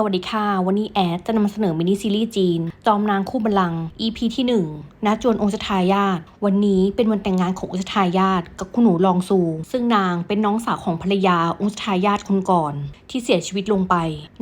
สวัสดีค่ะ วันนี้แอดจะนำเสนอมินิซีรีส์จีน จอมนางคู่บัลลังก์ EP ที่1ณจวนองค์ชทายาทวันนี้เป็นวันแต่งงานขององค์ชทายาทกับคุณหนูลองซู ซึ่งนางเป็นน้องสาวของภรรยาองค์ชทายาทคนก่อน ที่เสียชีวิตลงไป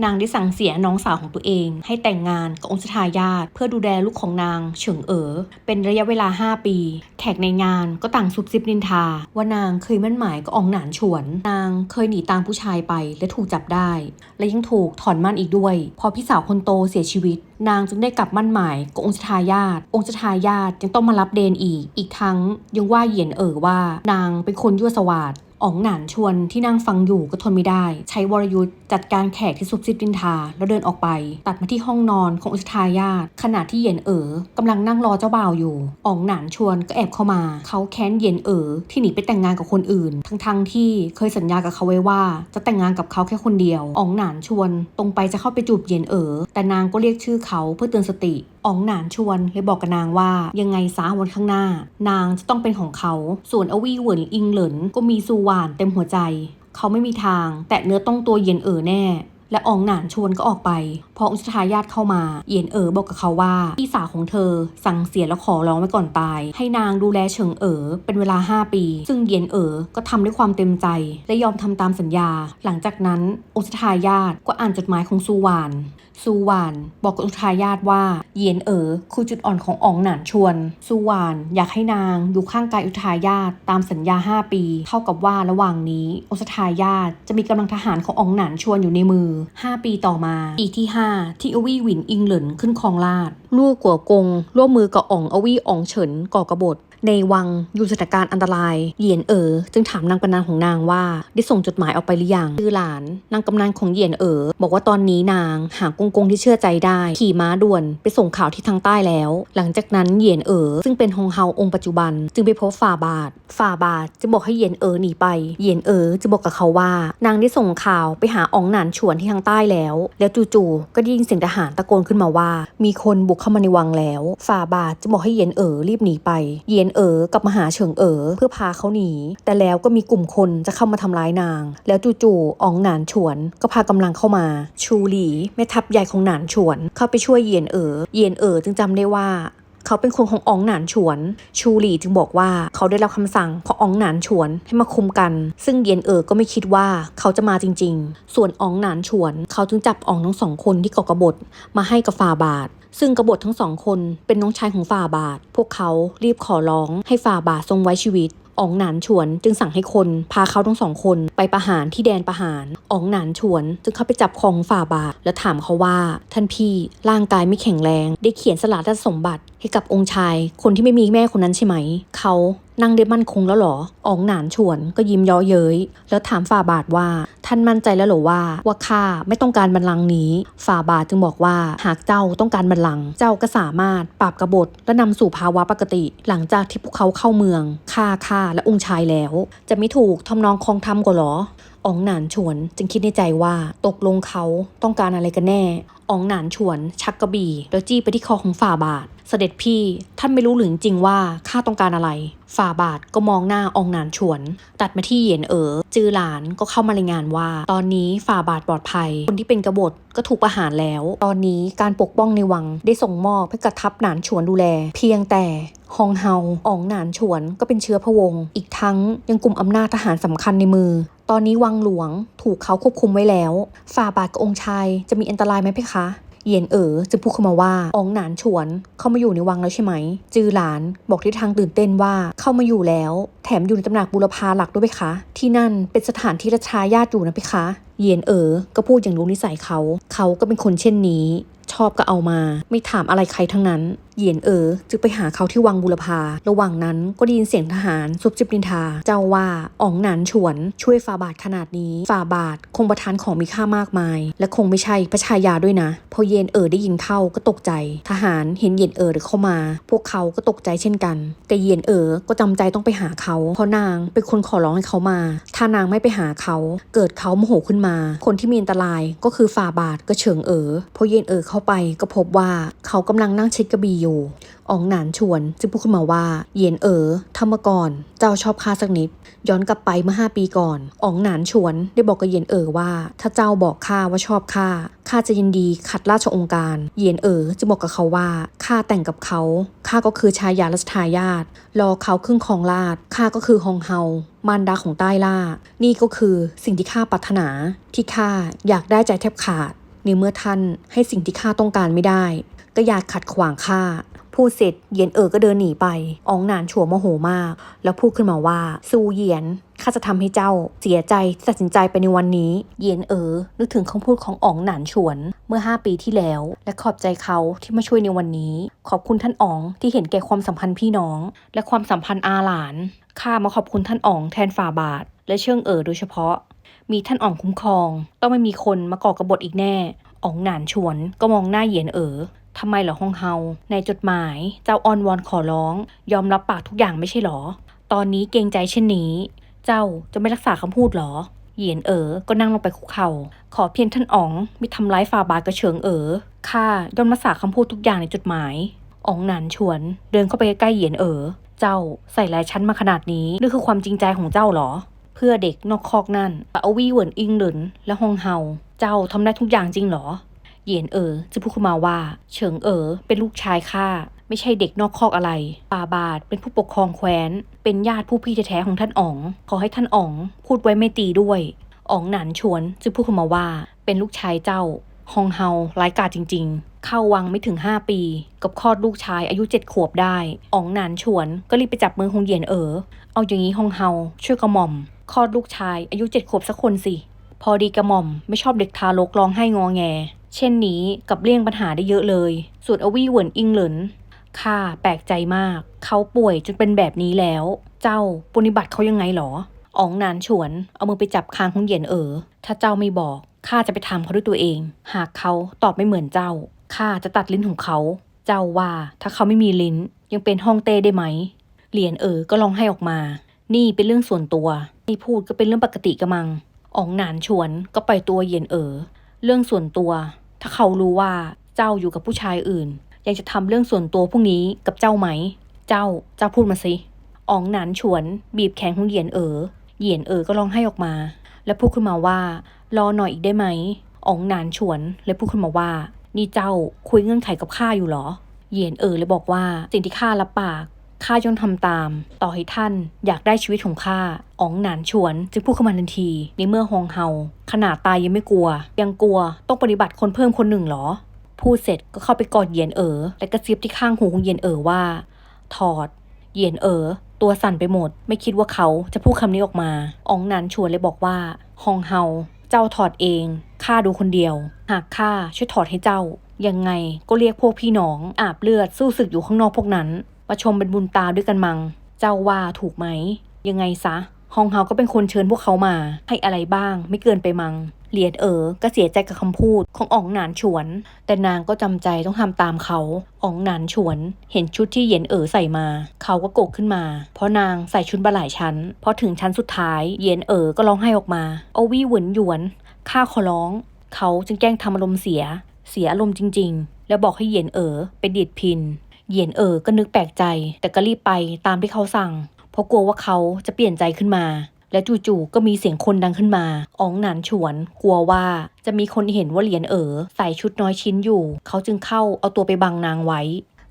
นางได้สั่งเสียน้องสาวของตัวเอง ให้แต่งงานกับองค์ชทายาทเพื่อดูแลลูกของนางเฉิงเอ๋อเป็นระยะเวลา 5 ปี แขกในงานก็ต่างซุบซิบนินทา ว่านางเคยมั่นหมายกับอองหนานฉวน นางเคยหนีตามผู้ชายไปและถูกจับได้ และยังถูกถอนมั่นอีกด้วย พอพี่สาวคนโตเสียชีวิต นางจึงได้กลับมั่นหมายกับองค์ชทายาทองค์ชทายาทยังต้องมารับเดนอีก อีกทั้งยังว่าเหยียนเอ๋อว่า นางเป็นคนยั่วสวาดอ๋องหนานชวนที่นั่งฟังอยู่ก็ทนไม่ได้ ใช้วรยุทธ์จัดการแขกที่ซุบซิบดินทา แล้วเดินออกไป ตัดมาที่ห้องนอนของอุชทายาทขณะที่เยียนเอ๋อกำลังนั่งรอเจ้าบ่าวอยู่อ๋องหนานชวนก็แอบเข้ามา เขาแค้นเยียนเอ๋อที่หนีไปแต่งงานกับคนอื่น ทั้งๆที่เคยสัญญากับเขาไว้ว่า จะแต่งงานกับเขาแค่คนเดียวอ๋องหนานชวนตรงไปจะเข้าไปจูบเยียนเอ๋อแต่นางก็เรียกชื่อเขาเพื่อเตือนสติอ๋องหนานชวนเลยบอกกับนางว่ายังไงซะวันข้างหน้า นางจะต้องเป็นของเขา ส่วนอวี่เหวินอิงเหลินก็มีซูหวานเต็มหัวใจ เขาไม่มีทาง แตะเนื้อต้องตัวเย็นเออแน่ และอองหนานชวนก็ออกไป พอองค์ชทายาทเข้ามา เยียนเอ๋อบอกกับเขาว่าพี่สาวของเธอ สั่งเสียแล้วขอร้องไว้ก่อนตาย ให้นางดูแลเฉิงเอ๋อเป็นเวลา 5 ปี ซึ่งเยียนเอ๋อก็ทำด้วยความเต็มใจ และยอมทำตามสัญญา หลังจากนั้นองค์ชทายาทก็อ่านจดหมายของซูวานซูวานบอกกับอุทายาทว่าเยียนเอ๋อคือจุดอ่อนของอองหนานชวน ซูวานอยากให้นางอยู่ข้างกายอุทายาทตามสัญญา 5 ปี เท่ากับว่าระหว่างนี้อุทายาทจะมีกำลังทหารของอองหนานชวนอยู่ในมือ5 ปีต่อมา ปีที่ 5 ที่อวี่หวินอิงเหลินขึ้นครองราชลู่กัวกง ร่วมมือกับอ๋องอวี่อ๋องเฉินก่อกบฏ ในวังอยู่สถานการณ์อันตราย เหยียนเอ๋อจึงถามนางกำนันของนางว่า ได้ส่งจดหมายออกไปหรือยังคือหลาน นางกำนันของเหยียนเอ๋อบอกว่าตอนนี้นางหากงกงที่เชื่อใจได้ ขี่ม้าด่วนไปส่งข่าวที่ทางใต้แล้ว หลังจากนั้นเหยียนเอ๋อซึ่งเป็นฮงเฮาองค์ปัจจุบัน จึงไปพบฝ่าบาท ฝ่าบาทจะบอกให้เหยียนเอ๋อหนีไป เหยียนเอ๋อจะบอกกับเขาว่า นางได้ส่งข่าวไปหาอองหนานฉวนที่ทางใต้แล้ว แล้วจู่ๆก็ได้ยินเสียงทหารตะโกนขึ้นมาว่า มีคนบุกเข้ามาในวังแล้ว ฝ่าบาทจะบอกให้เยียนเอ๋อรีบหนีไป เยียนเอ๋อกลับมาหาเฉิงเอ๋อเพื่อพาเขาหนี แต่แล้วก็มีกลุ่มคนจะเข้ามาทำร้ายนาง แล้วจู่ๆอองหนานฉวนก็พากำลังเข้ามา ชูหลีแม่ทัพใหญ่ของหนานฉวน เข้าไปช่วยเยียนเอ๋อเยียนเอ๋อจึงจำได้ว่า เขาเป็นคนของอองหนานฉวน ชูหลีจึงบอกว่าเขาได้รับคำสั่งของอองหนานฉวนให้มาคุมกัน ซึ่งเยนเอ๋อก็ไม่คิดว่าเขาจะมาจริง ๆ ส่วนอองหนานฉวน เขาจึงจับอองทั้งสองคนที่ก่อกบฏมาให้กับฝ่าบาทซึ่งกบฏทั้งสองคนเป็นน้องชายของฝ่าบาท พวกเขารีบขอร้องให้ฝ่าบาททรงไว้ชีวิตอองหนานฉวนจึงสั่งให้คนพาเขาทั้งสองคนไปประหารที่แดนประหารอองหนานฉวนจึงเข้าไปจับของฝ่าบาท แล้วถามเขาว่า ท่านพี่ร่างกายไม่แข็งแรง ได้เขียนสลาชสมบัติ ให้กับองค์ชาย คนที่ไม่มีแม่คนนั้นใช่ไหม เขานั่งได้มั่นคงแล้วหรออองหนานฉวนก็ยิ้มย้อเย้ย แล้วถามฝ่าบาทว่า ท่านมั่นใจแล้วหรอว่า ว่าข้าไม่ต้องการบัลลังก์นี้ ฝ่าบาทจึงบอกว่าหากเจ้าต้องการบัลลังก์เจ้าก็สามารถปราบกบฏและนำสู่ภาวะปกติ หลังจากที่พวกเขาเข้าเมืองฆ่าข้าและองค์ชายแล้ว จะไม่ถูกทำนองคองทำกว่าหรออองหนานฉวนจึงคิดในใจว่าตกลงเขาต้องการอะไรกันแน่ องหนานฉวน ชักกระบี่ แล้วจี้ไปที่คอของฝ่าบาท เสด็จพี่ท่านไม่รู้หรือจริงว่าข้าต้องการอะไร ฝ่าบาทก็มองหน้าอองหนานฉวน ตัดมาที่เหยียนเอ๋อจือหลานก็เข้ามารายงานว่า ตอนนี้ฝ่าบาทปลอดภัย คนที่เป็นกบฏก็ถูกประหารแล้ว ตอนนี้การปกป้องในวังได้ส่งมอบให้กับทัพหนานฉวนดูแล เพียงแต่ ฮองเฮาอองหนานฉวนก็เป็นเชื้อพระวงศ์อีกทั้งยังกลุ่มอำนาจทหารสำคัญในมือ ตอนนี้วังหลวงถูกเขาควบคุมไว้แล้ว ฝ่าบาทกับองค์ชายจะมีอันตรายไหมเพคะเหยียนเอ๋อจึงพูดเข้ามาว่าอองหนานฉวนเข้ามาอยู่ในวังแล้วใช่ไหม จือหลานบอกที่ทางตื่นเต้นว่าเข้ามาอยู่แล้ว แถมอยู่ในตำหนักบุรพาหลักด้วยไหมคะ ที่นั่นเป็นสถานที่ราชาญาติอยู่นะเพคะ เยียนเอ๋อก็พูดอย่างรู้นิสัยเขา เขาก็เป็นคนเช่นนี้ ชอบก็เอามา ไม่ถามอะไรใครทั้งนั้น เหยียนเอ๋อจึงไปหาเขาที่วังบุรพา ระหว่างนั้นก็ได้ยินเสียงทหารซุบซิบนินทา เจ้าว่าอ๋องหนานฉวนช่วยฝ่าบาทขนาดนี้ ฝ่าบาทคงประทานของมีค่ามากมาย และคงไม่ใช่พระชายาด้วยนะ พอเย็นเอ๋อได้ยินเข้าก็ตกใจ ทหารเห็นเย็นเอ๋อเดินเข้ามา พวกเขาก็ตกใจเช่นกันแต่เย็นเอ๋อก็จำใจต้องไปหาเขา เพราะนางเป็นคนขอร้องให้เขามา ถ้านางไม่ไปหาเขา เกิดเขาโมโหขึ้นมาคนที่มีอันตรายก็คือฝ่าบาทก็เฉิงเอ๋อพอเย็นเอ๋อเข้าไปก็พบว่าเขากำลังนั่งเช็ดกระบี่อยู่ อองหนานชวนจึงพูดขึ้นมาว่า เยียนเอ๋อทำมก่อนเจ้าชอบข้าสักนิด ย้อนกลับไปเมื่อห้าปีก่อนอองหนานชวนได้บอกกับเยียนเอ๋อว่า ถ้าเจ้าบอกข้าว่าชอบข้าข้าจะยินดีขัดราชองค์การ เยียนเอ๋อจะบอกกับเขาว่าข้าแต่งกับเขาข้าก็คือชายารัชทายาทรอเขาครึ่งครองราชข้าก็คือฮองเฮามารดาของใต้ล่า นี่ก็คือสิ่งที่ข้าปรารถนา ที่ข้าอยากได้ใจแทบขาดในเมื่อท่านให้สิ่งที่ข้าต้องการไม่ได้ ก็อยากขัดขวางข้า พูดเสร็จเหยียนเอ๋อก็เดินหนีไปอองหนานฉัวโมโหมาก แล้วพูดขึ้นมาว่าซูเหยียนข้าจะทำให้เจ้าเสียใจที่ตัดสินใจไปในวันนี้เหยียนเอ๋อนึกถึงคำพูดของอ๋องหนานฉวนเมื่อ 5 ปีที่แล้ว และขอบใจเขาที่มาช่วยในวันนี้ ขอบคุณท่านอ๋องที่เห็นแก่ความสัมพันธ์พี่น้อง และความสัมพันธ์อาหลานข้ามาขอบคุณท่านอ๋องแทนฝ่าบาท และเชิงเอ๋อโดยเฉพาะ มีท่านอ๋องคุ้มครอง ต้องไม่มีคนมาก่อกระบฏอีกแน่อ๋องหนานชวนก็มองหน้าเหยียนเอ๋อ ทำไมเหรอฮองเฮา ในจดหมายเจ้าออนวอนขอร้อง ยอมรับปากทุกอย่างไม่ใช่เหรอ ตอนนี้เกรงใจเช่นนี้ เจ้าจะไม่รักษาคำพูดเหรอ เหยียนเอ๋อก็นั่งลงไปคุกเข่า ขอเพียงท่านอ๋องไม่ทำร้ายฝ่าบาทกระเฉิงเอ๋อข้ายอมรักษาคำพูดทุกอย่างในจดหมายอ๋องหนานชวน เดินเข้าไปใกล้เหยียนเอ๋อเจ้าใส่ลายชั้นมาขนาดนี้นี่คือความจริงใจของเจ้าเหรอ เพื่อเด็กนอกคอกนั่นปะเอาวี่เหวินอิงเหรินและฮองเฮา เจ้าทำได้ทุกอย่างจริงเหรอ เหยียนเอ๋อจะพูดขึ้นมาว่า เฉิงเอ๋อเป็นลูกชายข้าไม่ใช่เด็กนอกคอกอะไรป่าบาทเป็นผู้ปกครองแคว้น เป็นญาติผู้พี่แท้ๆของท่านอ๋อง ขอให้ท่านอ๋อง พูดไว้ไม่ตีด้วยอ๋องหนานชวนจึงพูดขึ้นมาว่า เป็นลูกชายเจ้าฮองเฮาร้ายกาจจริง ๆ เข้าวังไม่ถึง 5 ปี กับคลอดลูกชายอายุ 7 ขวบได้อ๋องหนานชวนก็รีบไปจับมือฮงเหยียนเอ๋อเอาอย่างนี้ฮองเฮาช่วยกระหม่อมคลอดลูกชายอายุ 7 ขวบสักคนสิพอดีกระหม่อมไม่ชอบเด็กทารกร้องไห้งอแง เช่นนี้กับเลี่ยงปัญหาได้เยอะเลย ส่วนอวี่เหวินอิงเหลินข้าแปลกใจมาก เขาป่วยจนเป็นแบบนี้แล้ว เจ้าปฏิบัติเขายังไงหรออ๋องนานฉวน เอามือไปจับคางของเหยียนเอ๋อถ้าเจ้าไม่บอกข้าจะไปทำเขาด้วยตัวเอง หากเขาตอบไม่เหมือนเจ้าข้าจะตัดลิ้นของเขา เจ้าว่าถ้าเขาไม่มีลิ้น ยังเป็นห้องเต้ได้ไหมเหรียญเอ๋อก็ร้องไห้ออกมา นี่เป็นเรื่องส่วนตัว นี่พูดก็เป็นเรื่องปกติกระมังอ๋องนานชวนก็ปล่อยตัวเหยียนเอ๋อเรื่องส่วนตัว ถ้าเขารู้ว่าเจ้าอยู่กับผู้ชายอื่น ยังจะทำเรื่องส่วนตัวพวกนี้กับเจ้าไหม เจ้าเจ้าพูดมาสิอ๋องหนานฉวน บีบแขนของเหยียนเอ๋อเหยียนเอ๋อก็ร้องไห้ออกมา แล้วพูดขึ้นมาว่า รอหน่อยอีกได้ไหมอ๋องหนานฉวนเลยพูดขึ้นมาว่า นี่เจ้าคุยเงื่อนไขกับข้าอยู่เหรอเหยียนเอ๋อเลยบอกว่าสิ่งที่ข้ารับปาก ข้าย่อมทำตาม ต่อให้ท่านอยากได้ชีวิตของข้าอ๋องหนานฉวน จึงพูดเข้ามาทันที ในเมื่อฮองเฮา ขนาดตายยังไม่กลัว ยังกลัวต้องปฏิบัติคนเพิ่มคนหนึ่งเหรอ พูดเสร็จก็เข้าไปกอดเยียนเอ๋อและกระซิบที่ข้างหูของเยียนเอ๋อว่า ถอด เยียนเอ๋อตัวสั่นไปหมด ไม่คิดว่าเขาจะพูดคำนี้ออกมาอ๋องหนานชวนเลยบอกว่าฮองเฮา เจ้าถอดเองข้าดูคนเดียว หากข้าช่วยถอดให้เจ้ายังไงก็เรียกพวกพี่น้องอาบเลือดสู้ศึกอยู่ข้างนอกพวกนั้น มาชมเป็นบุญตาด้วยกันมัง เจ้าว่าถูกไหม ยังไงซะฮองเฮาก็เป็นคนเชิญพวกเขามา ให้อะไรบ้าง ไม่เกินไปมัง เหรียญเอ๋อก็เสียใจกับคำพูดของอ๋องหนานฉวน แต่นางก็จำใจต้องทำตามเขาอ๋องหนานฉวน เห็นชุดที่เหยียนเอ๋อใส่มา เขาก็โกรธขึ้นมา เพราะนางใส่ชุดมาหลายชั้นพอถึงชั้นสุดท้ายเหยียนเอ๋อก็ร้องไห้ออกมาเอาวี่หวนหยวนข้าขอร้อง เขาจึงแกล้งทำอารมณ์เสีย เสียอารมณ์จริง ๆ แล้วบอกให้เหยียนเอ๋อไปดีดพิน เหยียนเอ๋อก็นึกแปลกใจ แต่ก็รีบไปตามที่เขาสั่ง เพราะกลัวว่าเขาจะเปลี่ยนใจขึ้นมา และจู่ๆก็มีเสียงคนดังขึ้นมาอองหนานฉวน กลัวว่าจะมีคนเห็นว่าเหรียญเอ๋อใส่ชุดน้อยชิ้นอยู่ เขาจึงเข้าเอาตัวไปบังนางไว้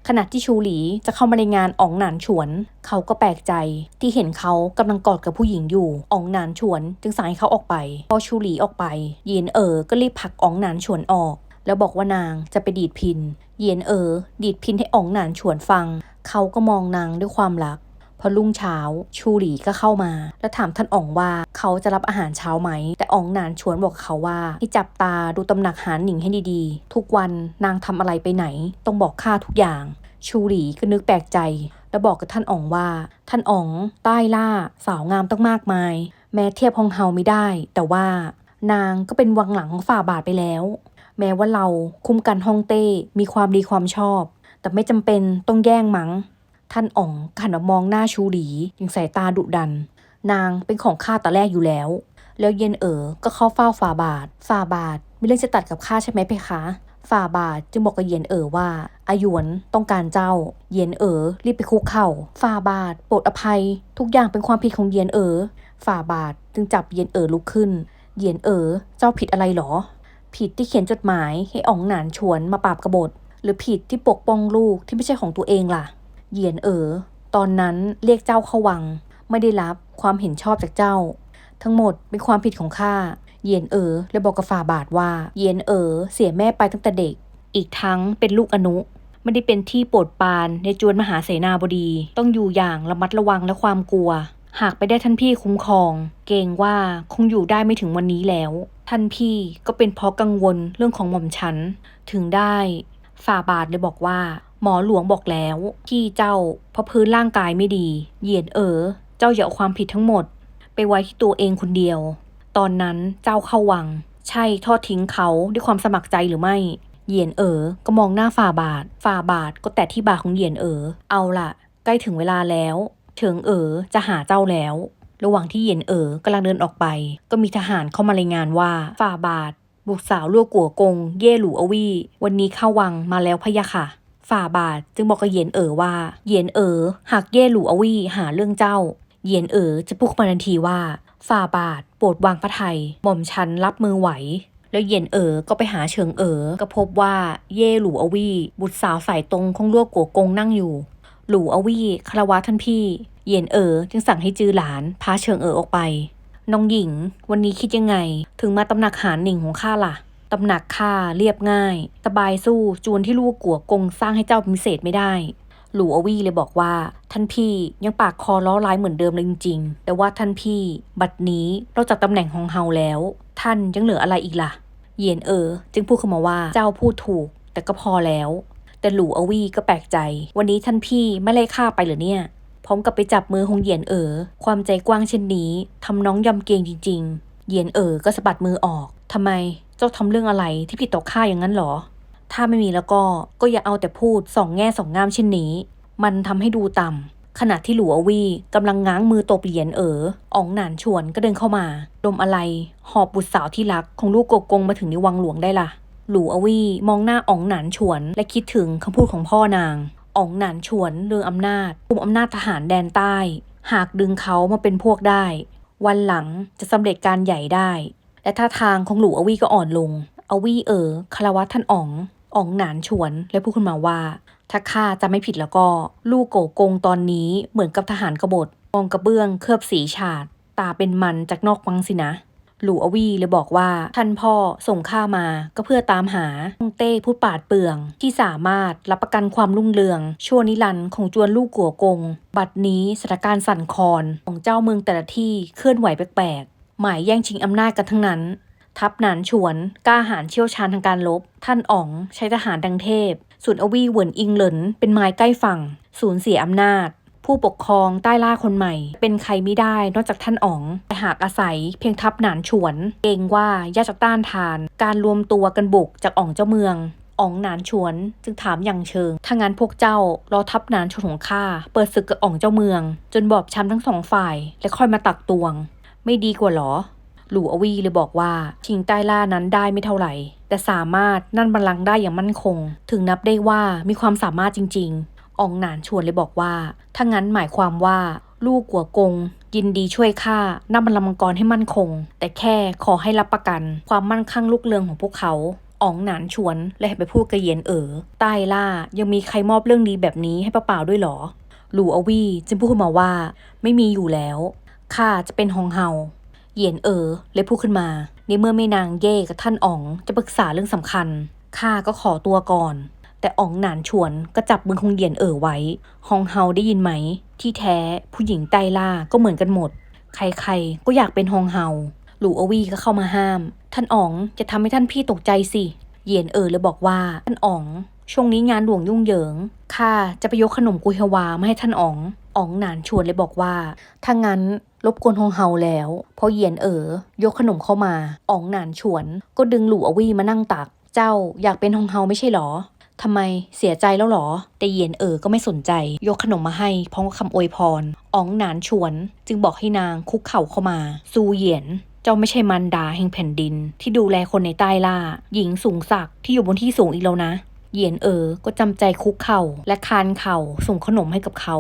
ขณะที่ชูหลีจะเข้ามาในงานอองหนานฉวน เขาก็แปลกใจที่เห็นเขากำลังกอดกับผู้หญิงอยู่อองหนานฉวน จึงสั่งให้เขาออกไป พอชูหลีออกไปเหยียนเอ๋อก็รีบผลักอองหนานฉวนออก แล้วบอกว่านางจะไปดีดพิน เยียนเอ๋อดีดพินให้อ๋องหนานฉวนฟัง เขาก็มองนางด้วยความรัก พอรุ่งเช้า ชูหลีก็เข้ามา แล้วถามท่านอ๋องว่าเขาจะรับอาหารเช้าไหม แต่อ๋องนานชวนบอกเขาว่าให้จับตาดูตำหนักหานหนิงให้ดีๆ ทุกวันนางทำอะไรไปไหน ต้องบอกข้าทุกอย่าง ชูหลีก็นึกแปลกใจ แล้วบอกกับท่านอ๋องว่า ท่านอ๋องใต้ล่าสาวงามตั้งมากมาย แม้เทียบฮองเฮาไม่ได้ แต่ว่านางก็เป็นวังหลังของฝ่าบาทไปแล้ว แม้ว่าเราคุ้มกันฮ่องเต้มีความดีความชอบ แต่ไม่จำเป็นต้องแย่งมั้ง ท่านอ๋องหันมามองหน้าชูหลียังสายตาดุดัน นางเป็นของข้าแต่แรกอยู่แล้ว แล้วเย็นเอ๋อก็เข้าเฝ้าฝ่าบาทฝ่าบาทมีเรื่องจะตัดกับข้าใช่ไหมเพคะฝ่าบาทจึงบอกกับเยียนเอ๋อว่าอาหยวนต้องการเจ้า เยียนเอ๋อรีบไปคุกเข่าฝ่าบาทโปรดอภัย ทุกอย่างเป็นความผิดของเยียนเอ๋อฝ่าบาทจึงจับเยียนเอ๋อลุกขึ้น เยียนเอ๋อเจ้าผิดอะไรหรอ ผิดที่เขียนจดหมายให้อ๋องหนานชวนมาปราบกบฏ หรือผิดที่ปกป้องลูกที่ไม่ใช่ของตัวเองล่ะ เหยียนเอ๋อตอนนั้นเรียกเจ้าเข้าวัง ไม่ได้รับความเห็นชอบจากเจ้า ทั้งหมดเป็นความผิดของข้าเหยียนเอ๋อเลยบอกกับฝ่าบาทว่าเหยียนเอ๋อเสียแม่ไปตั้งแต่เด็ก อีกทั้งเป็นลูกอนุไม่ได้เป็นที่โปรดปรานในจวนมหาเสนาบดี ต้องอยู่อย่างระมัดระวังและความกลัว หากไปได้ท่านพี่คุ้มครอง เกรงว่าคงอยู่ได้ไม่ถึงวันนี้แล้ว ท่านพี่ก็เป็นเพราะกังวลเรื่องของหม่อมฉัน ถึงได้ฝ่าบาทเลยบอกว่า หมอหลวงบอกแล้วที่เจ้าเพราะพื้นร่างกายไม่ดี เหยียนเอ๋อเจ้าอย่าเอาความผิดทั้งหมด ไปไว้ที่ตัวเองคนเดียว ตอนนั้นเจ้าเข้าวัง ใช่ทอดทิ้งเขาด้วยความสมัครใจหรือไม่เหยียนเอ๋อก็มองหน้าฝ่าบาท ฝ่าบาทก็แตะที่บ่าของเหยียนเอ๋อเอาล่ะ ใกล้ถึงเวลาแล้ว เฉิงเอ๋อจะหาเจ้าแล้ว ระหว่างที่เหยียนเอ๋อกำลังเดินออกไป ก็มีทหารเข้ามารายงานว่าฝ่าบาท บุกสาวลั่วกัวกง เย่หลูอวีวันนี้เข้าวังมาแล้วพะยะค่ะฝ่าบาทจึงบอกกับเหยียนเอ๋อว่าเหยียนเอ๋อหากเย่หลูอวีหาเรื่องเจ้าเหยียนเอ๋อจะพูดมาทันทีว่าฝ่าบาทโปรดวางพระไทยหม่อมฉันรับมือไหว แล้วเยียนเอ๋อก็ไปหาเฉิงเอ๋อก็พบว่าเย่หลูอวีบุตรสาวสายตรงของล่วกัวกงนั่งอยู่ หลูอวี่คารวะท่านพี่เหยียนเอ๋อจึงสั่งให้จือหลานพาเฉิงเอ๋อออกไป น้องหญิง วันนี้คิดยังไง ถึงมาตำหนักหานหนิงของข้าล่ะตำหนักข้าเรียบง่าย สบายสู้จวนที่ลูกกัวกงสร้างให้เจ้าพิเศษไม่ได้ หลูอวี่เลยบอกว่า ท่านพี่ยังปากคอล้อร้ายเหมือนเดิมเลยจริงๆ แต่ว่าท่านพี่ บัดนี้เราจากตำแหน่งของเฮาแล้ว ท่านยังเหลืออะไรอีกล่ะเหยียนเอ๋อจึงพูดขึ้นมาว่าเจ้าพูดถูก แต่ก็พอแล้ว แต่หลูอวีก็แปลกใจ วันนี้ท่านพี่ไม่ไล่ข้าไปหรือเนี่ย พร้อมกับไปจับมือหงเหยียนเอ๋อความใจกว้างเช่นนี้ทำน้องยำเกรงจริง ๆ เหยียนเอ๋อก็สะบัดมือออกทำไมเจ้าทำเรื่องอะไรที่ผิดต่อข้าอย่างนั้นหรอ ถ้าไม่มีแล้วก็ก็อย่าเอาแต่พูดสองแง่สองงามเช่นนี้ มันทำให้ดูต่ำขณะที่หลัววีกำลังง้างมือตบเหรียญเอ๋ออองหนานชวนก็เดินเข้ามา ดมอะไร หอบบุตรสาวที่รักของลูกโกกงมาถึงในวังหลวงได้ล่ะ หลูอวีมองหน้าอ๋องหนานชวน และคิดถึงคำพูดของพ่อนางอ๋องหนานชวนเรื่องอำนาจกลุ่มอำนาจทหารแดนใต้ หากดึงเขามาเป็นพวกได้ วันหลังจะสำเร็จการใหญ่ได้ และท่าทางของหลูอวีก็อ่อนลง อวีเอ๋อคารวะท่านอ๋องอ๋องหนานชวนและพูดขึ้นมาว่า ถ้าข้าจะไม่ผิดแล้วก็ ลูกโกกงตอนนี้เหมือนกับทหารกบฏมองกระเบื้องเคลือบสีฉาด ตาเป็นมันจากนอกวังสินะ หลูอวีเลยบอกว่าท่านพ่อส่งข้ามาก็เพื่อตามหาฮงเต้ผู้ปาดเปลือง ที่สามารถรับประกันความรุ่งเรือง ชั่วนิรันดร์ของจวนลูกกัวกง บัดนี้สถานการณ์สั่นคลอนของเจ้าเมืองแต่ละที่เคลื่อนไหวแปลกๆ หมายแย่งชิงอำนาจกันทั้งนั้น ทัพหนานฉวนกล้าหาญเชี่ยวชาญทางการลบ ท่านอ๋องใช้ทหารดังเทพส่วนอวีเหวินอิงเหลินเป็นไม้ใกล้ฝั่งสูญเสียอำนาจ ผู้ปกครองใต้ล่าคนใหม่ เป็นใครไม่ได้นอกจากท่านอ๋องแต่หากอาศัยเพียงทัพหนานฉวนเกรงว่าย่าจะต้านทาน การรวมตัวกันบุกจากอ๋องเจ้าเมืองอ๋องหนานฉวน จึงถามอย่างเชิง ถ้างั้นพวกเจ้ารอทัพหนานฉวนของข้าเปิดศึกกับอ๋องเจ้าเมือง จนบอบช้ำทั้งสองฝ่าย และค่อยมาตักตวง ไม่ดีกว่าหรอ หลูอวีเลยบอกว่า ชิงใต้ล่านั้นได้ไม่เท่าไหร่ แต่สามารถนั่นบัลลังก์ได้อย่างมั่นคง ถึงนับได้ว่ามีความสามารถจริง ๆ องหนานชวนเลยบอกว่า ถ้างั้นหมายความว่า ลูกกัวกง ยินดีช่วยข้านั่นบัลลังก์มังกรให้มั่นคง แต่แค่ขอให้รับประกัน ความมั่นคงลูกเรืองของพวกเขาอ๋องหนานชวนเลยไปพูดกับเยียนเอ๋อใต้ล่ายังมีใครมอบเรื่องดีแบบนี้ให้เปล่าๆด้วยหรอหลูอวีจึงพูดขึ้นมาว่า ไม่มีอยู่แล้วข้าจะเป็นฮองเฮาเหยียนเอ๋อเลยพูดขึ้นมาในเมื่อแม่นางเย่กับท่านอ๋องจะปรึกษาเรื่องสำคัญข้าก็ขอตัวก่อน แต่อ๋องหนานชวนก็จับมือของเหยียนเอ๋อไว้ฮองเฮาได้ยินไหม ที่แท้ผู้หญิงใต้ล่าก็เหมือนกันหมด ใครๆก็อยากเป็นฮองเฮาหลูอวีก็เข้ามาห้าม ท่านอ๋องจะทำให้ท่านพี่ตกใจสิเหยียนเอ๋อเลยบอกว่าท่านอ๋องช่วงนี้งานหลวงยุ่งเหยิง ข้าจะไปยกขนมกุยฮวามาให้ท่านอ๋อง อ๋องหนานชวนเลยบอกว่า ถ้างั้นรบกวนฮองเฮาแล้ว พอเหยียนเอ๋อยกขนมเข้ามา อ๋องหนานชวน ก็ดึงหลู่อวีมานั่งตัก เจ้าอยากเป็นฮองเฮาไม่ใช่หรอ ทำไมเสียใจแล้วหรอ แต่เหยียนเอ๋อก็ไม่สนใจ ยกขนมมาให้พร้อมกับคำอวยพรอ๋องหนานชวน จึงบอกให้นางคุกเข่าเข้ามา ซูเหยียนเจ้าไม่ใช่มันดาแห่งแผ่นดิน ที่ดูแลคนในใต้ล่า หญิงสูงศักดิ์ที่อยู่บนที่สูงอีกแล้วนะ เหยียนเอ๋อก็จำใจคุกเข่าและคานเข่าส่งขนมให้กับเขา